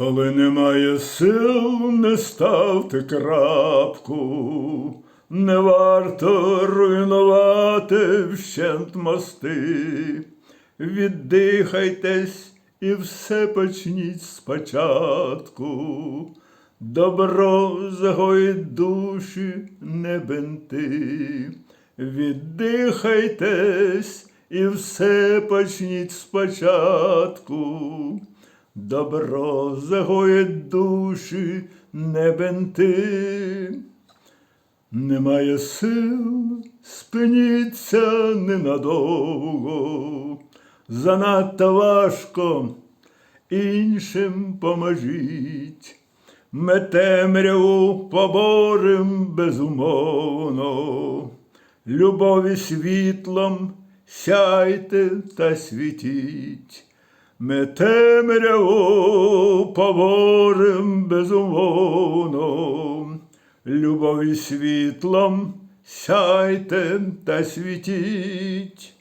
Коли немає сил, не ставте крапку, не варто руйнувати вщент мости. Віддихайтесь і все почніть спочатку. Добро загоїть душі не бенти. Віддихайтесь і все почніть спочатку. Добро загоїть душі не бенти. Немає сил, спиніться ненадовго, занадто важко, іншим поможіть. Ми темряву поборем безумовно, любові світлом сяйте та світіть. Ми темряву поборем безумовно, любові світлом сяйте та світіть.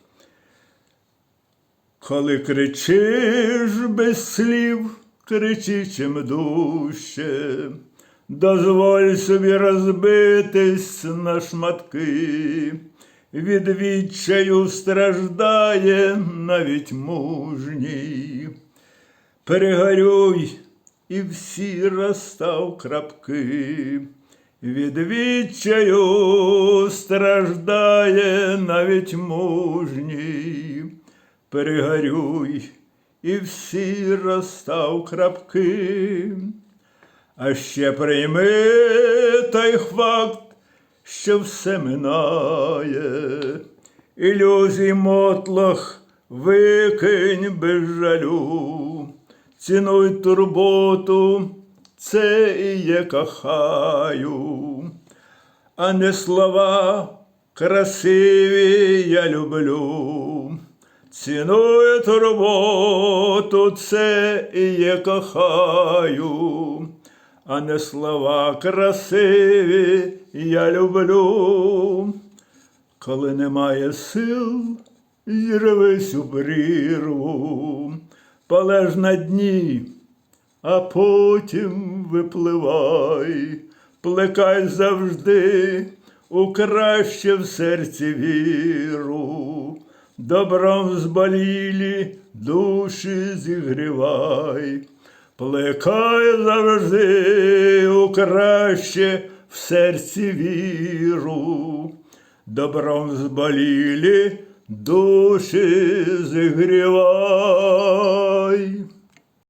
Коли кричиш без слів, кричи чим дужче, дозволь собі розбитись на шматки, від відчаю страждає навіть мужній. Перегорюй і всі розстав крапки. Від відчаю страждає навіть мужній. Перегорюй і всі розстав крапки. А ще прийми той факт, що все минає, ілюзій мотлох викинь без жалю, цінуй турботу, це і є кохаю, а не слова красиві я люблю. Ціную турботу, це і є кохаю, а не слова красиві я люблю. Коли немає сил, зірвись у прірву, полеж на дні, а потім випливай, плекай завжди у краще в серці віру, добром зболілі душі зігрівай, плекай завжди у краще в серці віру, добром зболілі душі зігрівай.